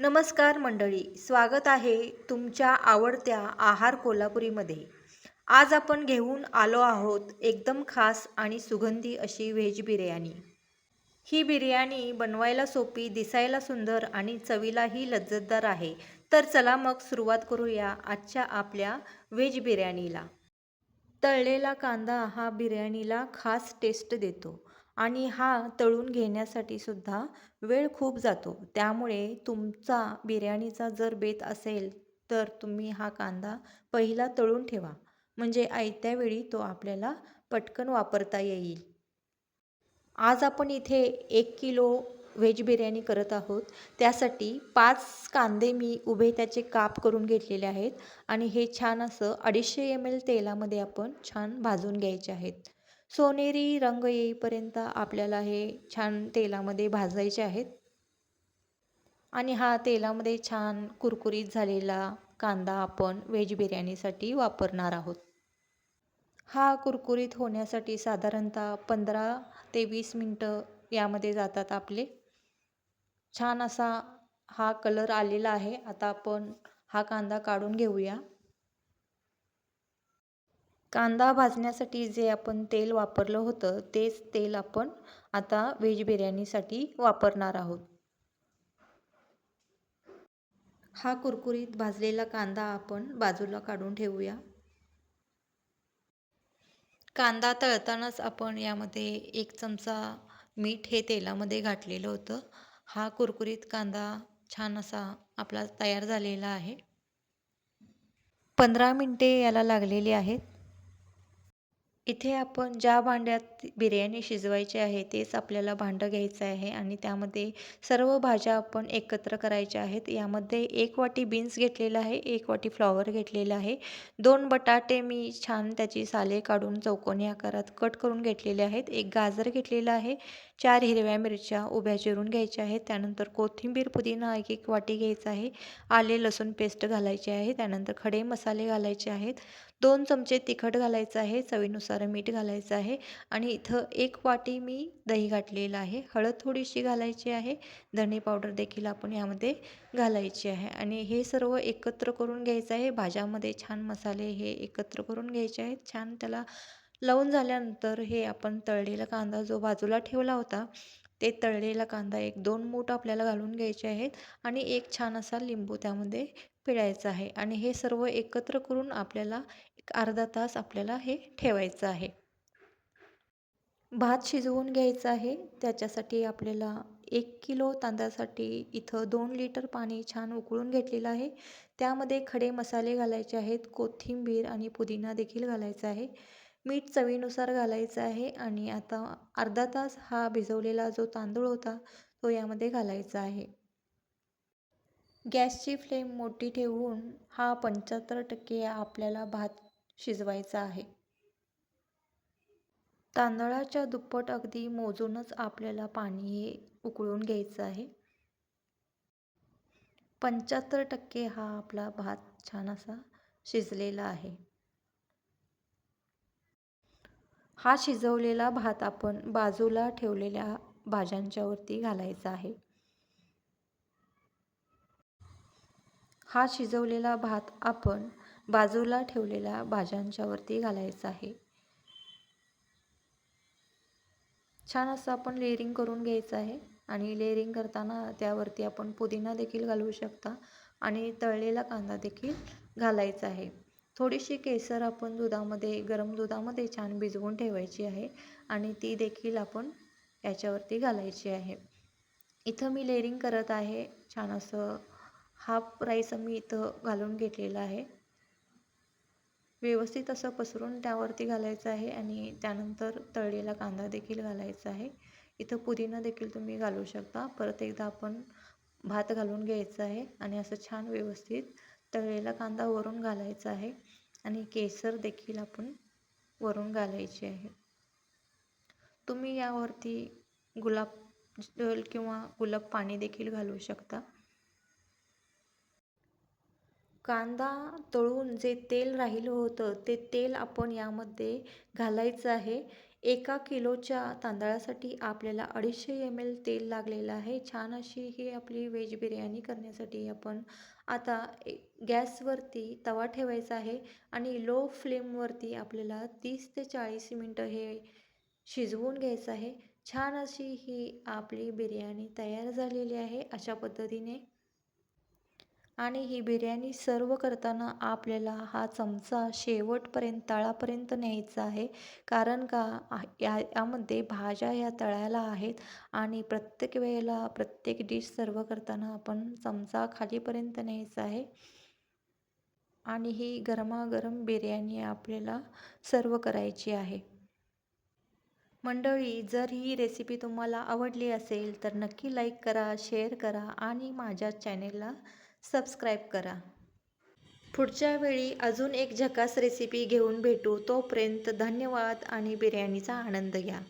नमस्कार मंडळी स्वागत आहे तुमच्या आवडत्या आहार कोल्हापुरीमध्ये. आज आपण घेऊन आलो आहोत एकदम खास आणि सुगंधी अशी व्हेज बिर्याणी. ही बिर्याणी बनवायला सोपी दिसायला सुंदर आणि चवीलाही लज्जतदार आहे. तर चला मग सुरुवात करूया आजच्या आपल्या व्हेज बिर्याणीला. तळलेला कांदा हा बिर्याणीला खास टेस्ट देतो. आणि हा तळून घेण्यासाठी सुद्धा वेळ खूप जातो. त्यामुळे तुमचा बिर्याणीचा जर बेत असेल तर तुम्ही हा कांदा पहिला तळून ठेवा. म्हणजे आयत्या वेळी तो आपल्याला पटकन वापरता येईल. आज आपण इथे एक किलो व्हेज बिर्याणी करत आहोत. त्यासाठी पाच कांदे मी उभे त्याचे काप करून घेतलेले आहेत. आणि हे छान असं अडीचशे एम एल तेलामध्ये आपण छान भाजून घ्यायचे आहेत. सोनेरी रंग येईपर्यंत आपल्याला हे छान तेलामध्ये भाजायचे आहेत. आणि हा तेलामध्ये छान कुरकुरीत झालेला कांदा आपण व्हेज बिर्याणीसाठी वापरणार आहोत. हा कुरकुरीत होण्यासाठी साधारणतः पंधरा ते वीस मिनटं यामध्ये जातात आपले. छान असा हा कलर आलेला आहे. आता आपण हा कांदा काढून घेऊया. कांदा भाजण्यासाठी जे आपण तेल वापरलं होतं तेच तेल आपण आता व्हेज बिर्याणीसाठी वापरणार आहोत. हा कुरकुरीत भाजलेला कांदा आपण बाजूला काढून ठेवूया. कांदा तळतानाच आपण यामध्ये एक चमचा मीठ हे तेलामध्ये घातलेलं होतं. हा कुरकुरीत कांदा छान असा आपला तयार झालेला आहे. पंधरा मिनटे याला लागलेली आहेत. इथे आपण ज्या भांड्यात बिर्याणी शिजवायची आहे तेच आपल्याला भांडं घ्यायचं आहे आणि त्यामध्ये सर्व भाज्या आपण एकत्र करायच्या आहेत. यामध्ये एक वाटी बीन्स घेतलेलं आहे एक वाटी फ्लॉवर घेतलेलं आहे. दोन बटाटे मी छान त्याची साले काढून चौकोनी आकारात कट करून घेतलेले आहेत. एक गाजर घेतलेलं आहे. चार हिरव्या मिरच्या उभ्या चिरून घ्यायच्या आहेत. त्यानंतर कोथिंबीर पुदिना एक एक वाटी घ्यायचा आहे. आले लसूण पेस्ट घालायचे आहे. त्यानंतर खडे मसाले घालायचे आहेत. दोन चमचे तिखट घालायचं आहे. चवीनुसार मीठ घालायचं आहे. आणि इथं एक वाटी मी दही घातलेलं आहे. हळद थोडीशी घालायची आहे. धणे पावडर देखील आपण यामध्ये घालायची आहे. आणि हे सर्व एकत्र करून घ्यायचं आहे. भाज्यामध्ये छान मसाले हे एकत्र करून घ्यायचे आहेत. छान त्याला लावून झाल्यानंतर हे आपण तळलेला कांदा जो बाजूला ठेवला होता ते तळलेला कांदा एक दोन मूठ आपल्याला घालून घ्यायचे आहेत आणि एक छान असा लिंबू त्यामध्ये पिळायचा आहे. आणि हे सर्व एकत्र करून आपल्याला एक अर्धा तास आपल्याला हे ठेवायचं आहे. भात शिजवून घ्यायचा आहे. त्याच्यासाठी आपल्याला एक किलो तांदळासाठी इथं दोन लिटर पाणी छान उकळून घेतलेलं आहे. त्यामध्ये खडे मसाले घालायचे आहेत कोथिंबीर आणि पुदिना देखील घालायचा आहे. मीठ चवीनुसार घालायचं आहे आणि आता अर्धा तास हा भिजवलेला जो तांदूळ होता तो यामध्ये घालायचा आहे. गॅसची फ्लेम मोठी ठेवून हा पंच्याहत्तर टक्के आपल्याला भात शिजवायचा आहे. तांदळाच्या दुप्पट अगदी मोजूनच आपल्याला पाणी हे उकळून घ्यायचं आहे. पंच्याहत्तर टक्के हा आपला भात छान असा शिजलेला आहे. हा शिजवलेला भात आपण बाजूला ठेवलेल्या भाज्यांच्यावरती घालायचा आहे. हा शिजवलेला भात आपण बाजूला ठेवलेल्या भाज्यांच्यावरती घालायचा आहे. छान असं आपण लेअरिंग करून घ्यायचं आहे आणि लेअरिंग करताना त्यावरती आपण पुदिना देखील घालवू शकता आणि तळलेला कांदा देखील घालायचा आहे. थोडीशी केसर आपण दुधामध्ये गरम दुधामध्ये छान भिजवून ठेवायची आहे आणि ती देखील आपण याच्यावरती घालायची आहे. इथं मी लेअरिंग करत आहे. छान असं हाफ राईस मी इथं घालून घेतलेलं आहे. व्यवस्थित असं पसरून त्यावरती घालायचं आहे आणि त्यानंतर तळलेला कांदा देखील घालायचा आहे. इथं पुदिना देखील तुम्ही घालू शकता. परत एकदा आपण भात घालून घ्यायचा आहे आणि असं छान व्यवस्थित तळलेला कांदा वरून घालायचा आहे आणि केसर देखील आपण वरून घालायची आहे. तुम्ही यावरती गुलाब जल किंवा गुलाब पाणी देखील घालू शकता. कांदा तळून जे तेल राहिलं होतं ते तेल आपण यामध्ये घालायचं आहे. एका किलोच्या तांदळासाठी आपल्याला अडीचशे एम एल तेल लागलेलं आहे. छान अशी ही आपली व्हेज बिर्याणी करण्यासाठी आपण आता ए गॅसवरती तवा ठेवायचा आहे आणि लो फ्लेमवरती आपल्याला तीस ते चाळीस मिनटं हे शिजवून घ्यायचं आहे. छान अशी ही आपली बिर्याणी तयार झालेली आहे अशा पद्धतीने. आणि ही बिर्याणी सर्व करताना आपल्याला हा चमचा शेवटपर्यंत तळापर्यंत न्यायचा आहे. कारण का या यामध्ये भाज्या ह्या तळायला आहेत आणि प्रत्येक वेळेला प्रत्येक डिश सर्व करताना आपण चमचा खालीपर्यंत न्यायचा आहे. आणि ही गरमागरम बिर्याणी आपल्याला सर्व करायची आहे. मंडळी जर ही रेसिपी तुम्हाला आवडली असेल तर नक्की लाईक करा शेअर करा आणि माझ्या चॅनेलला सबस्क्राईब करा. पुढच्या वेळी अजून एक झकास रेसिपी घेऊन भेटू. तोपर्यंत धन्यवाद आणि बिर्याणीचा आनंद घ्या.